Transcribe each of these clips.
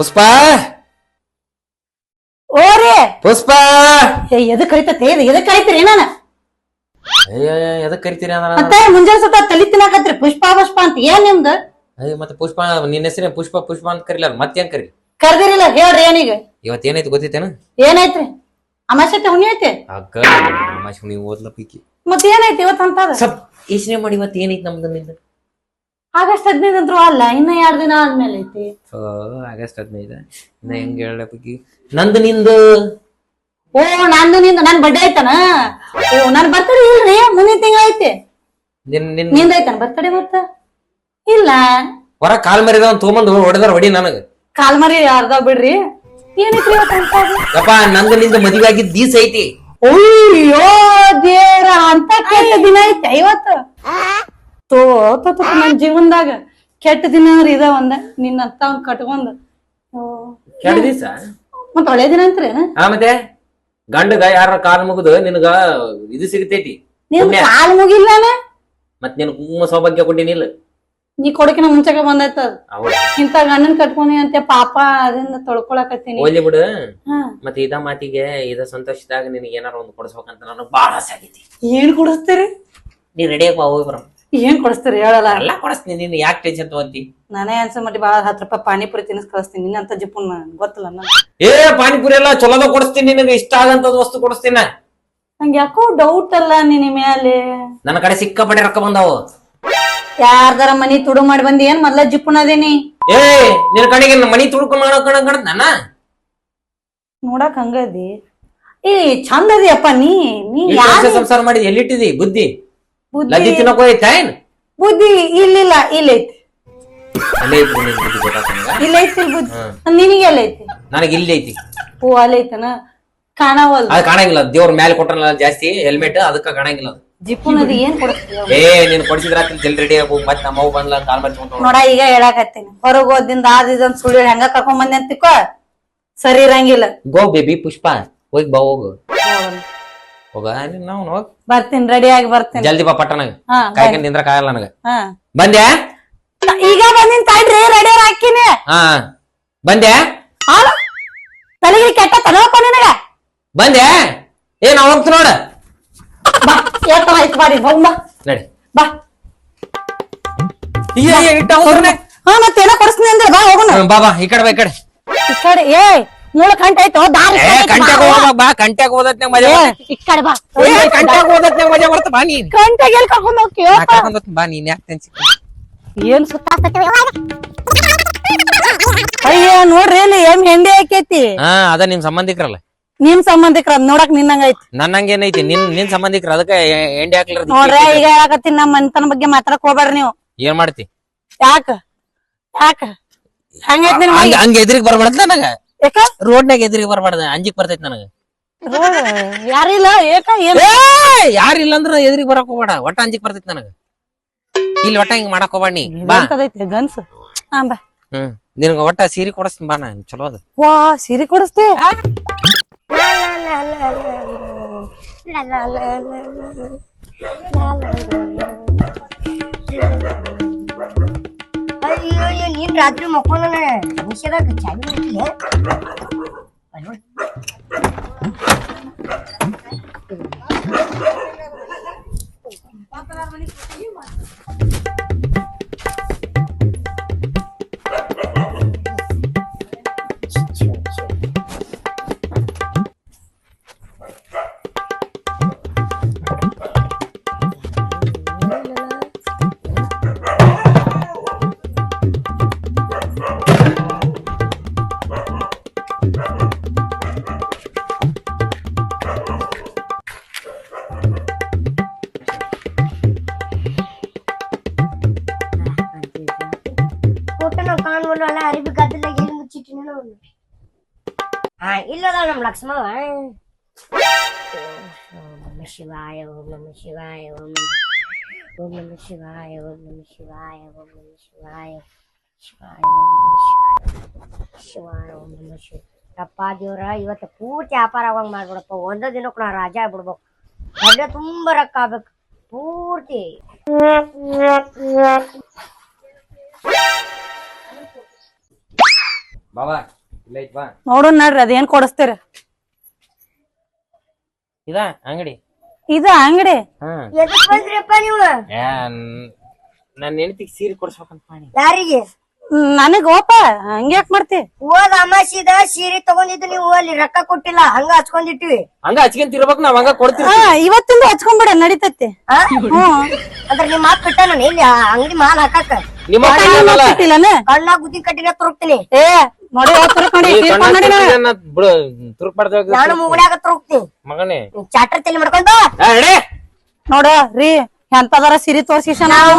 ಪುಷ್ಪ! ಓರಿ! ಪುಷ್ಪ! ಎದಕ್ ಕರಿತತೆ? ಎದ್ ಎದಕ್ ಕರಿತೀರಿ ನಾನು ಅಯ್ಯ ಎದಕ್ ಕರಿತೀರಿ ಅಂದ್ರ ಮತ್ತೆ ಮುಂಜಾನೆ ಸ್ವಲ್ಪ ತಲಿ ತಿನ್ನಾಕತ್ರಿ. ಪುಷ್ಪ ಪುಷ್ಪ ಅಂತ ಏನ್ ನಿಮ್ದು? ಅಯ್ಯ ಮತ್ತೆ ಪುಷ್ಪ ನಿನ್ನ ಹೆಸರೇ ಪುಷ್ಪ ಪುಷ್ಪ ಅಂತ ಕರಿಲ್ಲ ಮತ್ತೇನ್ ಕರಿ? ಕರ್ದಿರಿಲ್ಲ ಹೇಳ್ರಿ ಏನೀಗ. ಇವತ್ ಏನೈತಿ ಗೊತ್ತೈತೇನ? ಏನೈತ್ರಿ ಅಮಾಸತೆ ಹುಣ್ಣಿ ಐತಿ ಅಕ್ಕ ನೀವು ಓದ್ಲ ಮತ್ತೆ ಮತ್ ಏನೈತಿ ಇವತ್ ಅಂತದ? ಸ್ವಲ್ಪ ಯೋಚನೆ ಮಾಡಿ ಇವತ್ತು ಏನೈತಿ ನಮ್ದು? ನಿಂದ ಆಗಸ್ಟ್ ಹದಿನೈದು ಅಲ್ಲ ಇನ್ನ ಎರಡು ದಿನ ಆದ್ಮೇಲೆ ಐತಿ. ಆಗಸ್ಟ್ ಹದಿನೈದ. ಇನ್ನ ಹೆಂಗ್ ಹೇಳಿ ನಂದು ನಿಂದು ಓ ನಂದು ನಿಂದು ನನ್ ಬಡ್ಡೆ ಐತನ ಓ ನನ್ ಬರ್ತಡೆ ಇಲ್ರಿ ಮುಂದಿನ ತಿಂಗಳ ಐತಿ. ನಿನ್ ನಿನ್ನಿಂದ ಐತನ ಬರ್ತಡೆ ಮತ್ತ? ಇಲ್ಲ. ಹೊರ ಕಾಲ್ ಮರಿದ ತಗೊಂಬಂದು ತೊಗೊಂಬಂದು ಹೊಡೆದಾರ ಹೊಡಿ ನನಗ. ಕಾಲ್ ಮರಿ ಅರ್ಧ ಬಿಡ್ರಿ. ಏನೈತ್ರಿ? ಯಪ್ಪ ನಂದು ನಿಂದು ಮದುವೆ ಆಗಿದ್ ದೀಸ್ ಐತಿ. ಅಯ್ಯೋ ದೇವ್ರ ಅಂತ ದಿನ ಐತೆ ಇವತ್ತು. ತೋ ತೋ ತೋ, ನನ್ ಜೀವನದಾಗ ಕೆಟ್ಟ ದಿನ ಅಂದ್ರೆ ಇದ ಒಂದ ನಿನ್ನ ಅತ್ತ ಕಟ್ಕೊಂಡ್. ಮತ್ತ ಎರಡು ದಿವಸ? ಮತ್ ಒಳ್ಳೆ ದಿನ ಅಂತ್ರೇನ ಆ ಮತ್ತೆ? ಗಂಡಗ ಯಾರ ಕಾಲ್ ಮುಗಿದು ನಿನಗ ಇದು ಸಿಗತೈತಿ? ನಿನ್. ಕಾಲ್ ಮುಗಿಲ್ಲಾನ ಮತ್ ನಿನ್ ಕುಂಕುಮ ಸೌಭಾಗ್ಯ ಕೊಟ್ಟಿನಿಲ್ಲ ನೀ ಕೊಡಕಿನ ಮುಂಚೆಗೆ ಬಂದೈತ ಇಂತ ಗಂಡನ್ ಕಟ್ಕೊಂಡಿ ಅಂತ ಪಾಪ ಅದನ್ನ ತೊಳ್ಕೊಳಕತ್ತೀನಿ. ಓಲಿ ಬಿಡು. ಹಾ. ಮತ್ತೆ ಇದ ಮಾತಿಗೆ ಇದ ಸಂತೋಷದಾಗ ನಿನಗೆ ಏನಾರ ಒಂದು ಕೊಡಿಸ್ಬೇಕಂತ ನನಗ್ ಬಾಳ ಆಸೆ ಆಗೈತಿ. ಏನ್ ಕೊಡಿಸ್ತೀರಿ? ನೀ ರೆಡಿ ಹೋಗಿ ಬರಂ. ಏನ್ ಕೊಡಿಸ್ತೀರಿ? ಹೇಳಲ್ಲ. ಎಲ್ಲ ಕೊಡಿಸ್ತೀನಿ ನೀನು. ಯಾಕೆ ಟೆನ್ಷನ್ ತಗೊಂತಿ? ನಾನೇ ಆನ್ಸರ್ ಮಾಡಿ ಬಾಳ ಹತ್ತು ರೂಪಾಯಿ ಪಾನಿಪುರಿ ತಿನ್ನಿಸ್ ಕಳಿಸ್ತೀನಿ. ನಿನ್ನಂತ ಜಿಪ್ಪುನ್ ಗೊತ್ತಿಲ್ಲ ಏ ಪಾನಿಪುರಿ ಎಲ್ಲ ಚಲೋದ ಕೊಡಿಸ್ತೀನಿ ನಿನಗೆ. ಇಷ್ಟ ಆಗಂತದ ವಸ್ತು ಕೊಡಿಸ್ತೀನ ನಂಗೆ ಯಾಕೋ ಡೌಟ್ ಅಲ್ಲ ನಿನ್ನ ಮೇಲೆ ನನ್ನ ಕಡೆ ಸಿಕ್ಕಾಪಟ್ಟೆ ರೊಕ್ಕ ಬಂದಾವು. ಯಾರ್ದಾರ ಮನಿ ತುಡು ಮಾಡಿ ಬಂದಿ ಏನ್ ಮೊದ್ಲ ಜಿಪ್ಪುನ್ ಅದೇನಿ? ಏ ನಿನ್ನ ಕಡೆಗೆ ಮನಿ ತುಳ್ಕೊಂಡ್ ಮಾಡೋ ಕಣ ಕಣ ನನ್ನ ನೋಡಕ್ ಹಂಗದಿ. ಏ ಚಂದ ಅದಿಯಪ್ಪ ನೀ ನೀ ಯಾರ್ ಸಂಸಾರ ಮಾಡಿ ಎಲ್ಲಿಟ್ಟಿದಿ? ಬುದ್ಧಿ? ಲದ್ದಿ ತಿನ್ನಕ್ ಹೋಯ್ತಾ ಏನ್? ಬುದ್ಧಿ ಇಲ್ಲಿಲ್ಲ ಇಲ್ಲೈತಿ. ಅಲ್ಲೇ ಐತಿ ನಿನ್ ಬುದ್ಧಿ ಗೊತ್ತಾತ ನನಗ ಇಲ್ಲೈತಿ ಬುದ್ಧಿ. ನಿನಗೆ ಎಲ್ಲೈತಿ ನನಗೆ ಇಲ್ಲಿ ಐತಿ. ಓ ಅಲ್ಲೈತನ? ಕಾಣವಲ್ ಅದು ಕಾಣಂಗಿಲ್ಲ. ದೇವ್ರ ಮೇಲೆ ಕೊಟ್ರಲ್ಲ ಜಾಸ್ತಿ ಹೆಲ್ಮೆಟ್ ಅದಕ್ಕ ಕಾಣಂಗಿಲ್ಲ ಅದು. ಜಿಪ್ಪು ನದಿ ಏನ್ ಕೊಡ್ತೀವಿ ಏ ನೀನ್ ಕೊಡಿಸಿದ್ರ ಜಲ್ ರೆಡಿ ಆಗು. ಮತ್ ನಮ್ಮ ಬಂದ್ಲ ಕಾಲ್ ನೋಡ ಈಗ ಹೇಳಾಕತ್ತೀನಿ. ಹೊರಗ್ ಹೋದಿಂದ ಆದ ಇದೊಂದ್ ಸುಳ್ಳು ಹೆಂಗ ಕರ್ಕೊಂಡ್ ಬಂದೆ ಅಂತಿಕೋ. ಸರಿ ಇರಂಗಿಲ್ಲ. Go baby Pushpa. ಹೋಗಿ ಬಾ ಹೋಗು. ಹೋಗ. ನಾವು ಹೋಗ್. ಬರ್ತೀನಿ ರೆಡಿ ಆಗಿ ಬರ್ತೀನಿ. ಜಲ್ದಿ ಬಾ ಪಟ್ಟಣಗ ಹಾ ಕಾಯ್ಕೊಂಡ್ ನಿಂದ್ರ ಕಾಯಲ್ಲ ನನಗ. ಹಾ. ಬಂದ್ಯಾ? ಈಗ ಬಂದಿನ ತಡ್ರಿ ರೆಡಿ ಹಾಕಿನಿ. ಹಾ. ಬಂದ್ಯಾ? ತಲೆಗೆ ಕೆಟ್ಟ ತಲಕ ನಿನಗ. ಬಂದ್ಯಾ? ಏ ನಾವ್ ಹೋಗ್ತು ನೋಡ. ಬಾ ಎತ್ತ ಆಯ್ತು ಮಾಡಿ ಹೋಗ್ ಬಾ. ನಡಿ. ಬಾ. ಅಯ್ಯ, ಇಟ್ಟ ಹೋಗ್ತಾನೆ. ಹಾ ಮತ್ತೇನ ಕೊಡಿಸ್ತೀನಿ ಅಂದ್ರೆ ಬಾ ಹೋಗೋಣ ಬಾಬಾ ಬಾ ಬಾ ಈ ಕಡೆ ಬಾ ಈ ಕಡೆ. ಈ ಕಡೆ ಏ ಮೂಳ ಗಂಟೆ ಆಯ್ತು ದಾರಿ ಕಂಟ್ಯಾಗ ಹೋಗ್ಬೇಕ್ ಬಾ ಕಂಟ್ಯಾಗ ಓದತ್ನಾಗ ಮಜಾ. ಈ ಕಡೆ ಬಾ. ಕಂಟ್ಯಾಗ ಓದತ್ನಾಗ ಮಜಾ ಬರ್ತ ಬಾ ನೀನ್. ಗಂಟೆಗೆ ಎಲ್ಲಿ ಕರ್ಕೊಂಡ್ ಹೋಗ್ತೀಯೋ ಕರ್ಕೊಂಡ್ ಹೋಗ್ತೀನಿ, ಬಾ ನೀನ್ ಯಾಕೆ ಏನ್ ಸುತ್ತಾಕತ್ತೀವಿ ಅಯ್ಯೋ ನೋಡ್ರಿ ಇಲ್ಲಿ ಎಂ ಹೆಂಡಿ ಹಾಕೈತಿ ಹಾ ಅದ ನಿಮ್ ಸಂಬಂಧಿಕರಲ್ಲ. ನಿಮ್ ಸಂಬಂಧಿಕರ ನೋಡಕ್ ನಿನ್ನಂಗ ಐತಿ ನನ್ನಂಗೇನೈತಿ ನಿನ್ ನಿನ್ ಸಂಬಂಧಿಕರ ಅದಕ್ಕೆ ಹೆಂಡಿ ಹಾಕ್ಲಾರ ನೋಡ್ರಿ ಈಗ ಹೇಳಕತ್ತೀನಿ ನಮ್ಮ ಮನೆತನ ಬಗ್ಗೆ ಮಾತಾಡಕ್ ಹೋಗ್ಬೇಡ್ರಿ ನೀವು. ಏನ್ ಮಾಡ್ತಿ? ಯಾಕ? ಯಾಕ? ಹಂಗೈತಿ ಹಂಗ ಹಂಗ ಎದ್ರಿಗೆ ಬರ್ಬಾರ್ದ ನನಗ? ಯಾಕ ರೋಡ್ನಾಗ ಎದ್ರಿಗೆ ಬರ್ಬಾರ್ದ ಅಂಜಿಕ್ ಬರ್ತೈತಿ ನನಗ. ಯಾರಿಲ್ಲ? ಏಕ ಏನ್? ಏ ಯಾರಿಲ್ಲ ಅಂದ್ರ ಎದ್ರಿಗೆ ಬರಕ್ ಹೋಗ್ಬೇಡ ಒಟ್ಟ ಅಂಜಿಕ್ ಬರ್ತೈತಿ ನನಗ. ಇಲ್ಲಿ ಒಟ್ಟ ಹಿಂಗ್ ಮಾಡಕ್ ಹೋಗ್ಬೇಡ ನೀ ಬಾ. ಎಂತದೈತಿ ಗನ್ಸ್. ಹಾ ಬಾ. ಹ್ಮ್ ನಿನಗ ಒಟ್ಟ ಸೀರೆ ಕೊಡಸ್ತೀನಿ ಬಾ ನಾ ಚಲೋ ಅದ. ವಾ ಸೀರೆ ಕೊಡಿಸ್ತಿ? ಅಯ್ಯೋ ಅಯ್ಯೋ ನೀನ್ ರಾತ್ರಿ ಮಕ್ಕೊಂಡ ನಿಷೇಧಾಗ ಚಾವಿ ಮುಟ್ಟಿಲೆ ಫೋಟೋನ ಕಾಣ್ವಲ್ಲ ಅರಿಬಿ ಗದ್ದಲಾಗ ಎಲ್ಲಿ ಮುಚ್ಚಿಟ್ಟಿನ ನೋಡು ಹಾ ಇಲ್ಲದ ನಮ್ ಲಕ್ಷ್ಮವ ಓಂ ನಮ ಶಿವಾಯ ಓಂ ನಮ ಶಿವಾಯ ಓಂ ನಮ ಓಂ ನಮ ಶಿವಾಯ ಓಂ ನಮ ಶಿವಾಯ ಓಂ ನಮ ಶಿವಾಯ ಶಿವಾಯ ಓಂ ನಮ ಶಿವಾಯ ಶಿವಾಯ ಓಂ ನಮ ಶಿವ ಅಪ್ಪ ದೇವ್ರ ಇವತ್ತು ಪೂರ್ತಿ ವ್ಯಾಪಾರ ಆಗೋಂಗ್ ಮಾಡ್ಬಿಡಪ್ಪ ಒಂದ ದಿನಕ್ಕೆ ನಾ ರಾಜ ಆಗ್ಬಿಡ್ಬೇಕು ಅಲ್ಲೇ ತುಂಬಾ ರೊಕ್ಕ ಆಗ್ಬೇಕು ಪೂರ್ತಿ ಬಾಬಾ ಇಲ್ಲ ಐತ್ ಬಾ. ನೋಡೋಣ ನಡ್ರಿ ಅದೇನ್ ಕೊಡಿಸ್ತೀರ? ಇದ ಅಂಗಡಿ? ಇದ ಅಂಗಡಿ? ಹಾ. ಎದಕ್ ಬಂದ್ರಿಪ್ಪ ನೀವು? ನನ್ನ ಹೆಂಡತಿಗೆ ಸೀರೆ ಕೊಡ್ಸ್ಬೇಕಂತ ಮಾಡಿ. ಯಾರಿಗೆ? ನನಗ ಓಪ ಹಂಗ್ಯಾಕ್ ಮಾಡ್ತಿ? ಹೋದ ಅಮಾಸಿದ ಸೀರೆ ತಗೊಂಡಿದ್ದು ನೀವು ಅಲ್ಲಿ ರೊಕ್ಕ ಕೊಟ್ಟಿಲ್ಲ ಹಂಗ ಹಚ್ಕೊಂಡಿಟ್ಟಿವಿ ಹಂಗ ಹಚ್ಕೊಂತಿರ್ಬೇಕು ನಾವ್ ಹಂಗ ಕೊಡ್ತೀವಿ ಹಾ ಇವತ್ತಿಂದ ಹಚ್ಕೊಂಡ್ಬಿಡ ನಡಿತೈತಿ. ಆ? ಅಂದ್ರ ನಿಮ್ ಮಾತ್ ಬಿಟ್ಟ ನಾನು? ಇಲ್ಲಿ ಆ ಅಂಗಡಿ ಮಾಲ್ ಹಾಕಾಕ ನಿಮ್ಮ ಅಕ್ಕ ಏನಲ್ಲ? ಇಟ್ಟಿಲ್ಲನ ಕಣ್ಣ ಗುದ್ದಿ ಕಟ್ಟಿನ ತುರುಕ್ತೀನಿ. ಏ ನೋಡಿ ಅವತ್ತು ನೋಡಿ ಈ ತೀರ್ಕೊಂಡ್ ಕಣ್ಣ ನಡಿ ನಾನು. ಕಟ್ಟಿಗೆ ನಾ ಬಿಡು ತುರುಕ್ ಮಾಡ್ದಾಗ ನಾನು ಮುಗುಳ್ಯಾಗ ತುರುಕ್ತೀನಿ ಮಗನೇ. ಚಾಟರ್ ತಲೆ ಮಾಡ್ಕೊಂಡ ಆ, ನಡೆ. ನೋಡ ರೀ ಎಂತದಾರ ಸಿರಿ ತೋರ್ಸಿ ನಾವು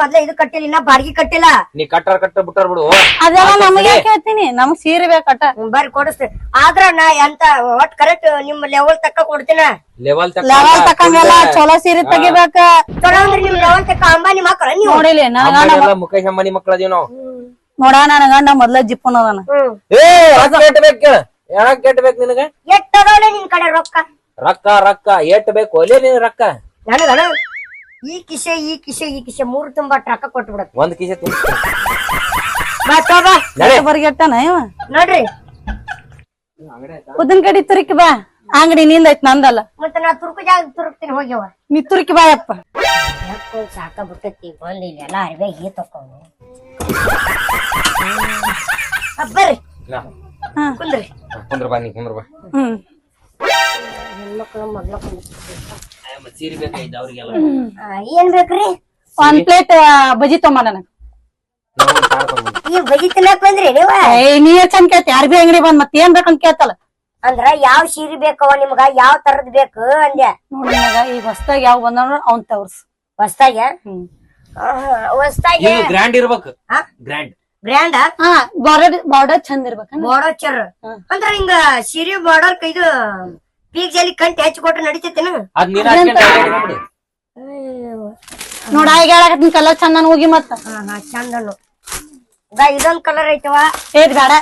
ಮೊದ್ಲ ಇದು ಕಟ್ಟಿಲ್ಲ ಇನ್ನ ಬಾಡಿಗೆ ಕಟ್ಟಿಲ್ಲ. ನೀ ಕಟ್ಟಾರ ಕಟ್ಟ ಬಿಟ್ಟಾರ ಬಿಡು. ಅದೆಲ್ಲ ನಮಗೆ ಹೇಳ್ತೀನಿ? ನಮಗ್ ಸೀರೆ ಬೇಕಟ್ಟ ಹ್ಮ್, ಬರ್ರಿ ಕೊಡಿಸ್ತೀನಿ ಆದ್ರ ನಾ ಎಂತ ಒಟ್ ಕರೆಕ್ಟ್ ನಿಮ್ ಲೆವೆಲ್ ತಕ್ಕ ಕೊಡ್ತೀನ? ಲೆವೆಲ್ ಲೆವೆಲ್ ತಕ್ಕಂಗೆಲ್ಲ ಚಲೋ ಸೀರೆ ತೆಗಿಬೇಕ. ಚಲೋ ಅಂದ್ರೆ ನಿಮ್ ಲೆವೆಲ್ ತಕ್ಕ ಅಂಬಾನಿ ಮಕ್ಕಳ ನೀವು. ನೋಡಿಲಿ ನನಗ ಮುಖೇಶ್ ಅಂಬಾನಿ ಮಕ್ಕಳ ಅದೀವ್ ನಾವು. ನೋಡ ನನ್ ಗಂಡ ಮೊದ್ಲ ಜಿಪ್ಪನ್ ಅದಾನ. ಏ ರೊಕ್ಕ ಕೆಟ್ಟಬೇಕು ಕೇಳ. ಯಾಕೆ ನಿನಗ? ಎಟ್ ನಿನ್ ಕಡೆ ರೊಕ್ಕ? ರೊಕ್ಕ ರೊಕ್ಕ. ಎಟ್ ಬೇಕು ಒಲೆ ನೀನ್ ರೊಕ್ಕ. ನನಗಣ ಈ ಕಿಸೆ ಈ ಕಿಸೆ ಈ ಕಿಸೆ ಮೂರು ತುಂಬಾ ಟ್ರಕ್ಕ ಕೊಟ್ಟು ಬಿಡತ್ತೆ ಒಂದ್ ಕಿಸೆ ತುಂಬ ಬರ್ಗೆಟ್ಟಾನ ಇವ? ನೋಡ್ರಿ. ಉದ್ದನ್ ಕಡಿ ತುರುಕಿ ಬಾ. ಅಂಗಡಿ ನಿಂದೈತ್ ನಂದಲ್ಲ. ಮತ್ತೆ ನಾ ತುರ್ಕು ಜಾಗ ತುರುಕ್ತೀನಿ ಹೋಗ್ಯವ. ನೀ ತುರುಕಿ ಬಾಯಪ್ಪ. ಸಾಕ ಬಿಟ್ಟತಿ ಬಂದ್ ಇಲ್ಲಿ ಎಲ್ಲ ಅರಿವೆ ಹೀ ತಕೊಂಡು ಬರ್ರಿ. ಕುಂದ್ರಿ ಕುಂದ್ರ. ಬಾ ನೀ ಕುಂದ್ರ ಬಾ ಹ್ಮ್. ಹೆಣ್ಮಕ್ಳು ಮೊದ್ಲ ಕುಂದ್ರಿ. ಸೀರೆ ಬೇಕಾಯ್ತು ಅವ್ರಿಗೆಲ್ಲ. ಆ, ಏನ್ ಬೇಕ್ರಿ? ಒಂದ್ ಪ್ಲೇಟ್ ಬಜಿ ತೊಂಬ ನನಗ. ಈ ಬಜಿ ತಿನ್ನಕ್ ಬಂದ್ರಿ ನೀವ್? ಏ ನೀ ಚಂದ ಕೇಳ್ತಿ? ಯಾರ್ ಬಿ ಅಂಗಡಿ ಬಂದ್ ಮತ್ತೆ ಏನ್ ಬೇಕಂತ ಕೇಳ್ತಲ್ಲ. ಅಂದ್ರ ಯಾವ ಸೀರೆ ಬೇಕವ ನಿಮ್ಗ? ಯಾವ ತರದ್ ಬೇಕು ಅಂದ್ಯ? ನೋಡಿ ನನಗ ಈಗ ಹೊಸ್ದಾಗ್ ಯಾವ ಬಂದವ ಅವ್ನ್ ತೋರ್ಸ್ ಹೊಸ್ತಾಗ ಹೊಸ್ತಾಗ ಗ್ರ್ಯಾಂಡ್ ಇರ್ಬೇಕು. ಹಾ? ಗ್ರ್ಯಾಂಡ್ ಬ್ರ್ಯಾಂಡ್ ಹಾ ಬಾರ್ಡರ್ ಬಾರ್ಡರ್ ಚಂದ ಇರ್ಬೇಕಂದ್ರ ಬಾರ್ಡರ್ ಚರ್ ಅಂದ್ರ ಹಿಂಗ ಸೀರೆ ಬಾರ್ಡರ್ ಇದು ಪೀಕ್ ಜಲ್ಲಿ ಕಂಟಿ ಹೆಚ್ಚು ಕೊಟ್ಟು ನಡಿತೈತೇನು? ಅದ್ ನೋಡ ಈಗ ಹೇಳಕತ್ತೀನಿ ಕಲರ್ ಚಂದ ಹೋಗಿ ಮತ್ತ. ಚಂದನು ಇದೊಂದ್ ಕಲರ್ ಐತವ ಏದ್ ಬೇಡ.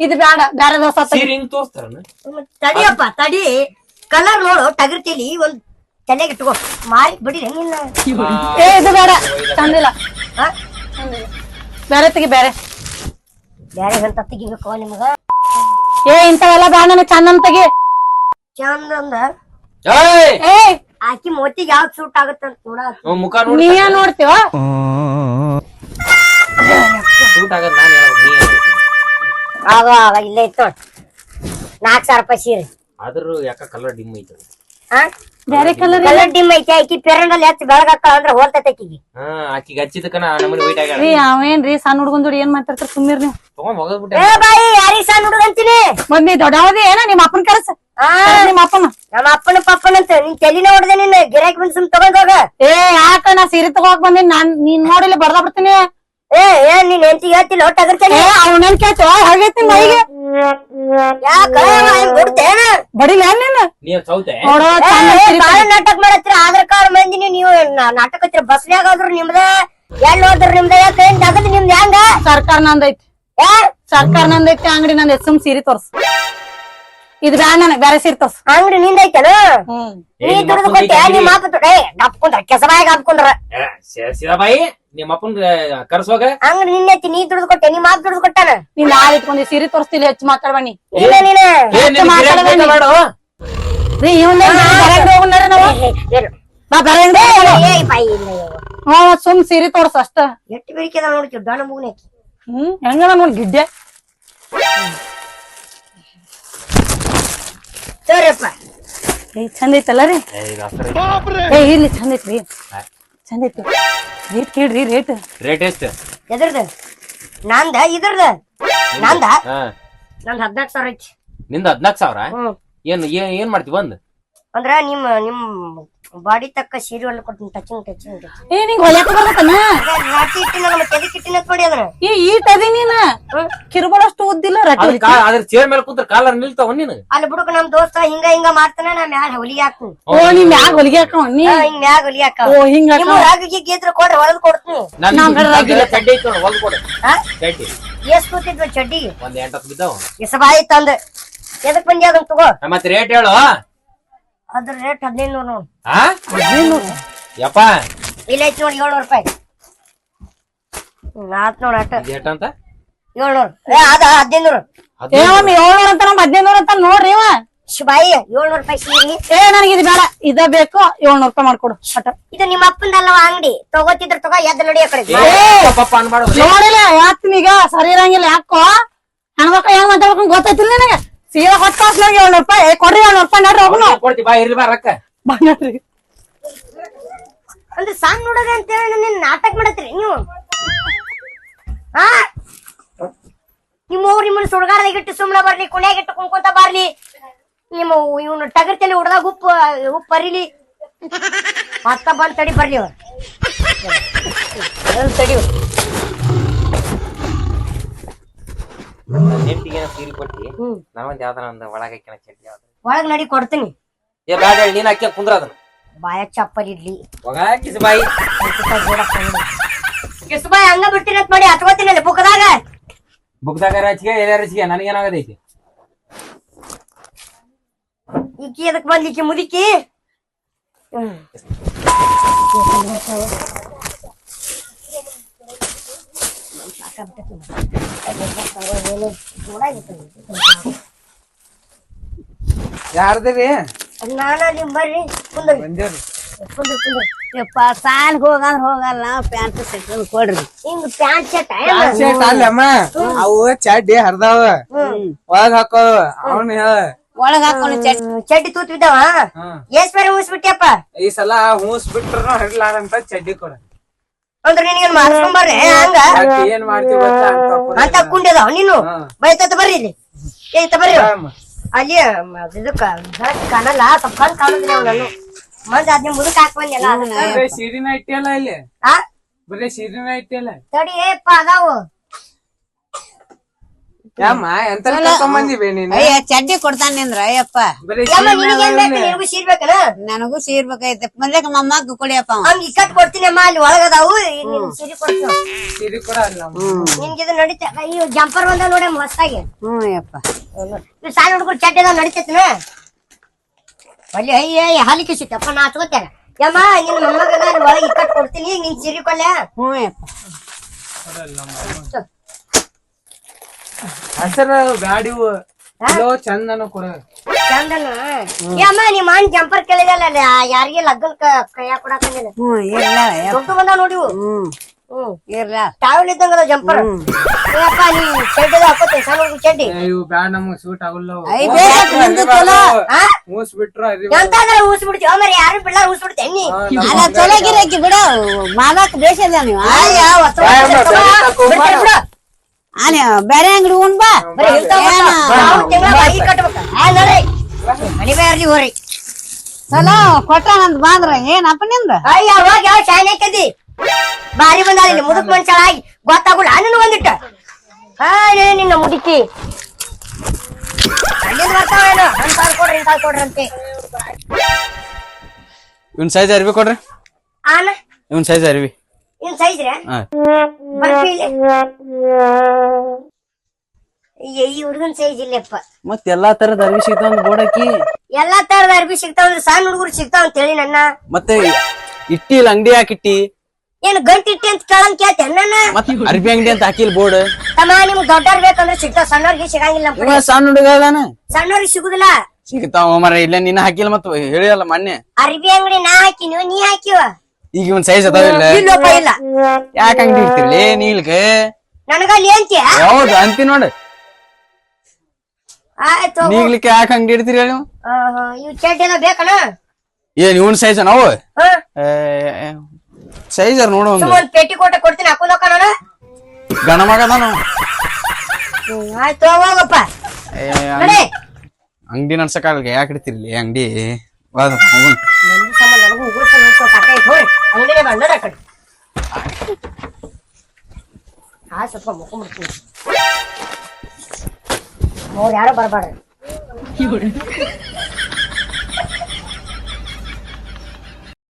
ಇದು ಬೇಡ ಬೇರೆ ದೋಸ ಸೀರೆ ಹಿಂಗ್ ತೋರಿಸ್ತಾರನ ತಡಿಯಪ್ಪ ತಡಿ. ಕಲರ್ ನೋಡು ಟಗರ್ತಿಲಿ ಒಂದ್ ತಲೆಗೆ ಇಟ್ಕೋ. ಮಾರಿ ಬಿಡಿ ನಿನ್ನ. ಏ ಇದು ಬೇಡ ಚಂದಿಲ್ಲ ಹಾ? ಬೇರೆ ತೆಗಿ ಬೇರೆ. ಬ್ಯಾರೆ ಅಂತ ತೆಗಿಬೇಕು ನಿಮ್ಗ? ಏ ಇಂಥವೆಲ್ಲ ಬೇಡ ನನಗೆ ಚಂದನ್ ತೆಗಿ. ಚಂದ ಅಂದ ಏಯ್! ಏ! ಆಕಿ ಮೋತಿಗೆ ಯಾವ್ದು ಸೂಟ್ ಆಗುತ್ತಂತ ನೋಡ. ಅವ್ನ್ ಮುಖ ನೋಡಿ ನೋಡ್ತೀವ ಸೂಟ್ ಆಗಲ್ಲ ನಾನು ನೀ. ಆಗ ಅವ ಇಲ್ಲೇ ಇತ್ತು ನಾಲ್ಕು ಸಾವಿರ ರೂಪಾಯಿ ಸೀರೆ. ಆದ್ರೂ ಯಾಕ ಕಲರ್ ಡಿಮ್ ಐತೆ ಅದು. ಹಾ ಬೇರೆ ಕಲರ್ ಕಲರ್ ಡಿಮ್ ಐತಿ ಆಕಿ ಪೆರಂಡಲ್ಲಿ ಹೆಚ್ಚು ಬೆಳಗಾಕ ಅಂದ್ರೆ ಹೋಲ್ತೈತೆ ಆಕಿಗೆ. ಹಾ ಆಕಿಗೆ ಹಚ್ಚಿದಕ್ಕನ ನಮ್ಮನೆ ವೈಟ್ ಆಗ್ಯಾಳ ರೀ ಅವೇನ್ರಿ ಸಣ್ಣ ಹುಡ್ಗನ್ ಜೋಡಿ ಏನ್ ಮಾತಾಡ್ತಾರ ಸುಮ್ಮಿರ್ ನೀವು? ತಗೊಂಡ್ ಹೋಗದ್ಬಿಟ್ಟೆ. ಏ ಬಾಯಿ ಯಾರಿಗ್ ಸಣ್ಣ ಹುಡುಗ ಅಂತೀನಿ? ದೊಡ್ಡವದಿ ಏನ ನಿಮ್ಮ ಅಪ್ಪನ ಕರ್ಸ. ಆ. ನಿಮ್ಮ ಅಪ್ಪನ. ನಮ್ಮ ಅಪ್ಪನ ಪಪ್ಪನ ಅಂತ ನಿನ್ ತಲಿನ ಹೊಡೆದೆ ನಿನ್ನ ಗಿರಾಕಿ ಬಂದ್ ಸುಮ್ ತಗೊಂಡ್ ಹೋಗ. ಏ ಯಾಕ ನಾ ಸೀರೆ ತಗೋಕ್ ಬಂದಿನಿ? ನಾನ್ ನೀನ್ ನೋಡಿಲ್ಲ ಬರ್ದ ಬಿಡ್ತೀನಿ. ಏ ಏನ್ ನೀನ್ ಎಂತಿ ಹೇಳ್ತಿಲ್ಲ? ಒಟ್ಟು ಅಗರ್ತೇನೆ ಅವನೇನ್ ಕೇಳ್ತು? ಹಾಗೈತಿ ಮೈಗೆ. ಯಾಕ ಬಿಡ್ತೇನ ಬಡಿಲ ನೀನ್? ನೀನ್ ಸೌತೆ? ನೋಡೋ ಚಂದ ಸೀರೆ ಬಾಳ ನಾಟಕ ಮಾಡತ್ರ ಆಧಾರ್ ಕಾರ್ಡ್ ಮಂದಿನಿ ನೀವು ನಾ- ನಾಟಕ ಹತ್ತಿರ? ಬಸ್ನ್ಯಾಗ ಆದ್ರು ನಿಮ್ದ? ಎಲ್ಲಿ ಹೋದ್ರು ನಿಮ್ದ? ಯಾಕೆ ನಗದ್ ನಿಮ್ದ ಹೆಂಗ? ಸರ್ಕಾರ ನಂದೈತಿ. ಏ ಸರ್ಕಾರ ನಂದೈತಿ ಅಂಗಡಿ ನಂದ್ ಸುಮ್ ಸೀರೆ ತೋರ್ಸ್. ಇದು ಬ್ಯಾಡ ನನಗ್ ಬೇರೆ ಸೀರೆ ತೋರ್ಸ್. ಅಂಗಡಿ ನಿಂದೈತೇನು ಹ್ಮ್. ನೀ ದುಡ್ದು ಕೊಟ್ಟೆ ನಿಮ್ಮ ಅಪ್ಪ ದುಡ್ಡು ಕೆಸರಾಗ ಡಪ್ಕೊಂಡ್ರ ಹಾಕೊಂಡ್ರ ಬಾಯಿ ನಿಮ್ಮ ಅಪ್ಪನ್ ಕರ್ಸೋಗ ಅಂಗಡಿ ನಿನ್ನೈತಿ ನೀ ದುಡ್ದು ಕೊಟ್ಟೆ ನಿಮ್ಮ ಅಪ್ಪ ದುಡ್ದು ಕೊಟ್ಟಾನ? ನೀನ್ ನಾಳೆ ಇಟ್ಕೊಂಡಿ ಸೀರೆ ತೋರಿಸ್ತಿಲ್ಲ ಹೆಚ್ಚು ಮಾತಾಡ್ಬಣ್ಣಿ ನೀನ ನೀನ? ರೀ ನಾವು? ಏ ಬಾಯಿ ಇಲ್ಲ ಸುಮ್ ಸಿರಿ ತೋರ್ಸ ಅಷ್ಟ. ಎಟ್ಟು ಬೇಡಿಕೆ ನೋಡ್ತೀವಿ ಮುಗ್ನೆ ಹ್ಮ್ ಹೆಂಗದ ನೋಡ್ ಗಿಡ್ಡೆ? ಏ ಚಂದ ಐತಲ್ಲ ರೀ? ಏ, ಇಲ್ಲಿ ಚಂದ ಐತ್ರಿ. ಚಂದ ಐತಿ ರೇಟ್ ಕೇಳ್ರಿ ರೇಟ್ ರೇಟ್ ಎಷ್ಟು? ಎದ್ರದ? ನಂದ ಇದ್ರದ? ನಂದ? ಹಾ. ನಂದ್ ಹದ್ನಾಲ್ಕು ಸಾವಿರ ಐತಿ. ನಿಂದ ಹದ್ನಾಲ್ಕು ಸಾವಿರ? ಏನ್ ಏನ್ ಮಾಡ್ತಿ ಬಂದ್? ಅಂದ್ರ ನಿಮ್ ನಿಮ್ ಬಾಡಿ ತಕ್ಕ ಸೀರೆ ಒಳ್ಳೆ ಕೊಡ್ತೀನಿ ಟಚಿಂಗ್ ಟಚಿಂಗ್ ಏ ನಿಂಗ್ ಹೊಲ್ಯಾಕ ಬರ್ಬೇಕನ ರಾಟಿ ಇಟ್ಟಿನ ನಮ್ಮ ಎದಕ್ ಕಿಟ್ಟಿನ ನೋಡಿ ಅದನ್ನ ಈ ಈಟ್ ಅದಿ ನೀನ ಕಿರುಬಳಷ್ಟು ಉದ್ದಿಲ್ಲ ರಟ್ಟಿ ಅದ್ರ ಕಾ ಅದ್ರ ಚೇರ್ ಮೇಲೆ ಕುಂತ್ರ ಕಾಲರ್ ನಿಲ್ತಾವ ನೀನು? ಅಲ್ಲಿ ಬಿಡುಕ ನಮ್ ದೋಸ್ತ ಹಿಂಗ ಹಿಂಗ ಮಾಡ್ತಾನ ನಾ ಮ್ಯಾಲ ಹೊಲಿಗೆ ಹಾಕ್ತೀನಿ. ಓ ನೀ ಮ್ಯಾಗ ಹೊಲಿಗೆ ಹಾಕವ ನೀ? ಹಿಂಗ ಹಿಂಗ್ ಮ್ಯಾಗ ಹೊಲಿಗೆ ಹಾಕ. ಓ ಹಿಂಗ ನಿಮ್ಮ ರಾಗಿಗೆ ಗೀತ್ರ ಕೊಡ್ರಿ ಹೊಲದ್ ಕೊಡ್ತೀನಿ. ನಾನು ನಾನ್ ಕಡೆ ನಂದೆಲ್ಲ ಚಡ್ಡಿ ಐತಿ ಹೊಲದ ಕೊಡು. ಚಡ್ಡಿ. ಎಷ್ಟ್ ಕೂತಿದ್ವ ಚಡ್ಡಿ? ಒಂದ್ ಎಂಟತ್ತು ಬಿದ್ದಾವ. ಎಸಬಾಯಿ ತಂದ. ಎದಕ್ ಬಂದಿ ಅದನ್ನ ತಗೋ? ಮತ್ತೆ ರೇಟ್ ಹೇಳು. ಅದ್ರ ರೇಟ್ ಹದಿನೈದು ನೂರು ನೋಡಿ ಹಾ ಯಪ್ಪ. ಇಲ್ಲ ಐತಿ ನೋಡಿ ಏಳ್ನೂರು ರೂಪಾಯಿ. ಆತ್ ನೋಡ್ ಅಟ್ಟ. ಅಂತ? ಏಳ್ನೂರು. ಏ ಅದ ಹದಿನೈದು ಏ ಮಮ್ಮಿ ಏಳ್ನೂರ ಅಂತ ನಮ್ ಹದಿನೈದು ಅಂತ ನೋಡ್ರಿ ಇವ. ಶಿವಾಯಿ ಏಳ್ನೂರು ರೂಪಾಯಿ ಸೀರೆ. ಏ ನನಗೆ ಇದು ಬೇಡ. ಇದ ಬೇಕು ಏಳ್ನೂರ್ ರೂಪಾಯಿ ಮಾಡ್ಕೊಡು ಅಟ ಇದು ನಿಮ್ಮ ಅಪ್ಪಂದಲ್ಲವ ಅಂಗಡಿ. ತಗೋತಿದ್ರ ತಗೋ ಎದ್ದು ನೋಡಿ ಆ ಕಡೆ. ಪಪ್ಪ ಅನ್ಬಾರ್ದು. ನೋಡಿಲ್ಲ ಯಾತ್ನೀಗ ಸರಿ ಇರಂಗಿಲ್ಲ ಯಾಕೋ? ಹೆಣ್ಮಕ್ಳು ಹೆಂಗ್ ಮಾತಾಡ್ಬೇಕು ಗೊತ್ತೈತಿಲ್ಲ ನಿನಗೆ? ಸೀದಾ ಹೊಟ್ಟ ಕಾಸ್ ನನಗೆ ಏಳ್ನೂರ್ ರೂಪಾಯಿ. ಕೊಡ್ರಿ ಏಳ್ನೂರು ರೂಪಾಯಿ ನೋಡ್ರಿ ಹೋಗುನು. ಕೊಡ್ತಿ ಬಾ ಇರ್ಲಿ ಬಾ ರೊಕ್ಕ. ಬಾ ನೋಡ್ರಿ. ಸಾಂಗ್ ಸಣ್ಣ ಅಂತ ಹೇಳಿ ನಿನ್ನ ನಾಟಕ ಮಾಡತ್ರಿ ನೀವು? ಹಾ ನಿಮ್ಮ ಊರ್ ನಿಮ್ಮನ್ನ ಸುಡ್ಗಾಡ್ದಾಗ ಇಟ್ಟು ಸುಮ್ನೆ ಬರ್ಲಿ ಕುಣಿಯಾಗಿಟ್ಟು ಕುಣ್ಕೊಂತ ಬರ್ಲಿ. ನಿಮ್ಮ ಇವನು ಟಗರ್ತಲ್ಲಿ ಹುಡ್ದಾಗ ಉಪ್ಪು ಉಪ್ಪು ಬರೀಲಿ. ಮತ್ತ ಬಂದ್ ತಡಿ ಬರ್ಲಿ ಅವ್ರು. ತಡಿ ಅವ್ರು. ನೆಂಟಿಗೆ ಸೀರೆ ಕೊಟ್ಟಿ ಹ್ಮ್. ನಾವೊಂದ್ ಯಾವ್ದಾರ ಒಂದ್ ಒಳಗೆ ಹಾಕ್ಯಾನ ಚಡ್ಡಿ ಒಳಗ್ ನಡಿ ಕೊಡ್ತೀನಿ. ಏ ಬ್ಯಾಡ ಹೇಳಿ ನೀನ್ ಹಾಕಿ ಕುಂದ್ರ ಅದನ್ನ. ಬಾಯ ಚಪ್ಪಲ್ ಇಡ್ಲಿ. ಹಂಗ ಕಿಸ್ಬಾಯ್. ಹಂಗ ಬಿಟ್ಟಿರತ್ ಮಾಡಿ ಹತ್ಕೋತೀನಿ ಬುಕ್ದಾಗ ಬುಕ್ದಾಗ ರಚಿಗೆ ಎಲ್ಲಾರ ರಚಿಗೆ ನನಗೇನಾಗದೈತಿ? ಈಕಿ ಅದಕ್ಕೆ ಬಂದ್ಲಿಕ್ಕಿ ಮುದುಕಿ ಹ್ಮ್. ಯಾರ್ದಿರಿ ನಾನ ನಿಮ್ ಬರ್ರಿ ಕುಂದ್ರಿ. ಬಂದೇವ್ರಿ. ಕುಂದ್ರಿ ಕುಂದ್ರಿ. ಯಪ್ಪ ಸಾಲ್ ಹೋಗಂದ್ರ ಹೋಗಲ್ಲ ಪ್ಯಾಂಟ್ ಶರ್ಟ್ ಕೊಡ್ರಿ. ಹಿಂಗ್ ಪ್ಯಾಂಟ್ ಶರ್ಟ್ ಶರ್ಟ್ ಅಲ್ಲಮ್ಮ ಅವು ಚಡ್ಡಿ ಹರ್ದಾವ. ಒಳಗ್ ಹಾಕೋ ಅವ್ನ ಒಳಗ್ ಹಾಕೊಂಡು ಚಟ್ ಚಡ್ಡಿ ತೂತ್ ಬಿದ್ದಾವ ಎಸ್ ಬೇರೆ ಉಳಿಸ್ಬಿಟ್ಟಿಯಪ್ಪ ಈ ಸಲ ಹೂಸ್ ಬಿಟ್ರು ಹರ್ಲಾರಂತ ಚಡ್ಡಿ ಕೊಡ. ಅಂದ್ರೆ ನಿನಗೇನ್ ಮಾಡ್ಕೊಂಬರ್ರಿ ಹಂಗ? ಏನ್ ಮಾಡ್ತೀವಿ ಅಂತ ಕೊಡು. ಅಂತ ಕುಂಡಿದಾವ ನೀನು. ಬೈತತ್ ಬರ್ರಿ ಇಲ್ಲಿ. ಏತ ಬರ್ರಿ. ಅಲ್ಲಿ ಮ- ಇದಕ್ಕ ಬೆಳಕ್ ಕಾಣಲ್ಲ ಸ್ವಲ್ಪ ಕಣ್ ಕಾಣುದಿಲ್ಲ ನಾನು. ಮಂದಿ ಅದ್ ನಿಮ್ ಮುದುಕ ಹಾಕ್ಬಂದಿಲ್ಲ ಸೀರಿನ ಇಟ್ಟಿಯಲ್ಲ ಇಲ್ಲಿ. ಬರೀ ಸೀರಿನ ಇಟ್ಟಿಯಲ್ಲ ತಡಿ ಏಪ್ಪ ಅದಾವು. ಯಾಮ್ಮ ಎಂತ ಕರ್ಕೊಂಬಂದಿವಿ ನೀನು? ಅಯ್ಯ ಚಡ್ಡಿ ಕೊಡ್ತಾನ ನಿಂದ್ರ ಅಯ್ಯಪ್ಪ. ಬರೀ ನಿನಗೂ ನನಗೂ ಸೀರ್ಬೇಕೈತೆ ಮೊದ್ಲಕ ಮೊಮ್ಮಗ್ ಕೊಡಿಯಪ್ಪ ಇಕ್ಕಟ್ ಕೊಡ್ತೀನಿ ಅಮ್ಮ ಅಲ್ಲಿ ಒಳಗದಾವು ಸೀರೆ ಕೊಡ್ತೀನಿ ಸೀರೆ ಕೂಡ ಅಲ್ಲ ನಿನ್ಗೆ ಇದು ನಡೀತ. ಅಯ್ಯೋ ಜಂಪರ್ ಬಂದ ನೋಡಿ ಹೊಸ್ತಾಗಿ ಹ್ಮ್ ಯಪ್ಪ ಇವ್ ಸಣ್ಣ ಹುಡುಗರು ಚಡ್ಡಿ ಎಲ್ಲ ನಡೀತೈತಿನ? ಅಲ್ಲಿ ಅಯ್ಯ ಹಾಲಿ ಸಿಕ್ಕಪ್ಪ ನಾ ಹಚ್ಕೋತೇನೆ ಯಮ್ಮ ನಿನ್ನ ಮೊಮ್ಮಗ ಒಳಗೆ ಇಕ್ಕಟ್ ಕೊಡ್ತೀನಿ ನಿನ್ ಸೀರೆ ಕೊಡ್ಲೆ? ಹ್ಮ್ ಯಪ್ಪ ಹಸರ ಬ್ಯಾಡಿವು ಇಲ್ಲೋ ಚಂದನ ಕೊಡ ಚಂದನ ಯಮ್ಮ ನಿಮ್ಮ ಅಣ್ಣ ಜಂಪರ್ ಕೇಳಿದಲ್ಲ ಯಾರಿಗೆ ಲಗ್ನ ಕೈಯ ಕೊಡಕಂದಿಲ್ಲ ಹ್ಮ್ ಇರ್ಲ ಯಪ್ಪ ದೊಡ್ಡ ಬಂದಾವ ನೋಡಿವು ಹ್ಮ್ ಹ್ಮ್ ಇರ್ಲ ಟಾವಲ್ ಇದ್ದಂಗದ ಜಂಪರ್ ಏಪ್ಪ ನೀ ಚಡ್ಡಿ ಹಾಕೋತೀನಿ ಸಣ್ಣ ಹುಡುಗ ಚಡ್ಡಿ ಇವು ಬ್ಯಾಡ್ ನಮಗ್ ಸೂಟ್ ಆಗಲ್ಲ ಐ ಬೇಕಪ್ಪ ನಿಂದು ಚಲೋ ಆ ಮೂಸ್ ಬಿಟ್ರು ಅರಿ ಎಂತಾದ್ರ ಊಸ್ ಬಿಡ್ತೀವಿ ಆಮೇಲೆ ಯಾರು ಬಿಡ್ಲಾರ ಊಸ್ ಬಿಡ್ತೇನೆ ನೀ ಅಲ್ಲ ಚಲೋ ಗಿರಾಕಿ ಬಿಡ ಮಾಲಕ್ ಬೇಸದ ನೀವು ಅಯ್ಯ, ಹೊಸ ವರ್ಷ ತಗೋ. ಬಿಡ್ತಾರೆ ಬಿಡು. ಆನೆ ಬೇರೆ ಅಂಗಡಿ ಉಣ್ ಬಾ. ಬರೀ ಇಂಥವ್ ಏನ? ನಾವು ತಿಂಗ್ಳ ಬಾಡಿಗೆ ಕಟ್ಬೇಕ. ಆ, ನೋಡ್ರಿ. ಮನಿ ಬೇರ್ಲಿ ಹೋರಿ. ಚಲೋ ಕೊಟ್ಟಾನಂತ ಬಾಂದ್ರ ಏನಪ್ಪ ನಿಂದ? ಅಯ್ಯ ಅವಾಗ ಯಾವ ಶಾನೆ ಕದಿ ಬಾರಿ ಬಂದಾಳ ಇಲ್ಲಿ ಮುದುಕ್ ಮನುಷ್ಯ ಆಗಿ ಗೊತ್ತಾಗುಲ್ಲ. ನಾನು ಒಂದಿಟ್ಟ. ಅಯ್ಯ ನಿನ್ನ ಮುದುಕಿ. ಕೊಡ್ರಿ ಇಂತಾವ್ ಕೊಡ್ರಿ ಅಂತೆ. ಇವನ್ ಸೈಜ್ ಅರ್ವಿ ಕೊಡ್ರಿ. ಆನ? ಇವನ್ ಸೈಜ್ ಅರ್ವಿ. ಇನ್ ಸೈಜ್ರೆ ಈ ಹುಡುಗನ್ ಸೈಜ್ ಇಲ್ಲಪ್ಪ. ಮತ್ ಎಲ್ಲಾ ತರದ ಅರ್ವಿ ಸಿಗ್ತಾವ ಬೋರ್ಡ್ ಹಾಕಿ. ಎಲ್ಲಾ ತರದ ಅರ್ಬಿ ಸಿಗ್ತಾವ ಸಣ್ಣ ಹುಡುಗರು ಸಿಗ್ತಾವ ಅಂತ ಹೇಳಿ ನನ್ನ. ಮತ್ತೆ ಇಟ್ಟಿ ಇಲ್ಲ ಅಂಗಡಿ ಹಾಕಿಟ್ಟಿ ಏನು ಗಂಟಿಟ್ಟಿ ಅಂತ ಕೇಳಂಗ್ ಕೇತಿ ನನ್ನ? ಮತ್ತೆ ಅರ್ಬಿ ಅಂಗಡಿ ಅಂತ ಹಾಕಿಲ್ ಬೋರ್ಡ್. ತಮ್ಮ ನಿಮ್ಗೆ ದೊಡ್ಡವ್ರ ಬೇಕಂದ್ರೆ ಸಿಗ್ತಾವ ಸಣ್ಣವ್ರಿಗೆ ಸಿಗಂಗಿಲ್ಲ ಸಣ್ಣ ಹುಡುಗ ಸಣ್ಣವ್ರಿಗೆ ಸಿಗುದಿಲ್ಲ. ಸಿಗ್ತಾವ ಮರ ಇಲ್ಲ ನಿನ್ನ ಹಾಕಿಲ್ಲ ಮತ್ ಹೇಳಿಯಲ್ಲ ಮೊನ್ನೆ ಅರ್ಬಿ ಅಂಗಡಿ ನಾ ಹಾಕಿನಿ ನೀ ಹಾಕಿವ ಈಗ ಇವನ್ ಸೈಜ್ ಅದಾವಿಲ್ಲ ಇಲ್ಲ. ಯಾಕ ಅಂಗಡಿ ಇರ್ತಿರ್ಲಿ ನೀಲ್ಕ ನನಗ ಅಲ್ಲಿ ಯಾವ್ದು? ಅಂತಿ ನೋಡ. ಆಯ್ತು ನೀಗ್ಲಿಕ್ಕೆ ಯಾಕ ಅಂಗಡಿ ಇಡ್ತೀರಿ ಹೇಳಿ ನೀವು? ಇವ್ ಚಡ್ಡಿ ಏನ್ ಇವನ್ ಸೈಜ್ ನಾವು? ಸೈಜ್ ಸೈಜ್ ನೋಡು ಒಂದು. ಪೆಟ್ಟಿ ಕೋಟೆ ಕೊಡ್ತೀನಿ ಹಾಕೊಂಡೋಕ ನಾನು ಗಣ ಮಗ ನಾನು. ಆಯ್ತು ಹೋಗಪ್ಪ. ಅಂಗಡಿ ನಡ್ಸಕ್ಕಾಗಲ್ಲ ಯಾಕೆ ಇಡ್ತಿರ್ಲಿ ಅಂಗಡಿ? ವಾದ ಅಂಗಡಿನೇ ಬಂದದ ಕಡೆ. ಆ ಸ್ವಲ್ಪ ಯಾರೋ ಬರ್ಬಾರ್ದು.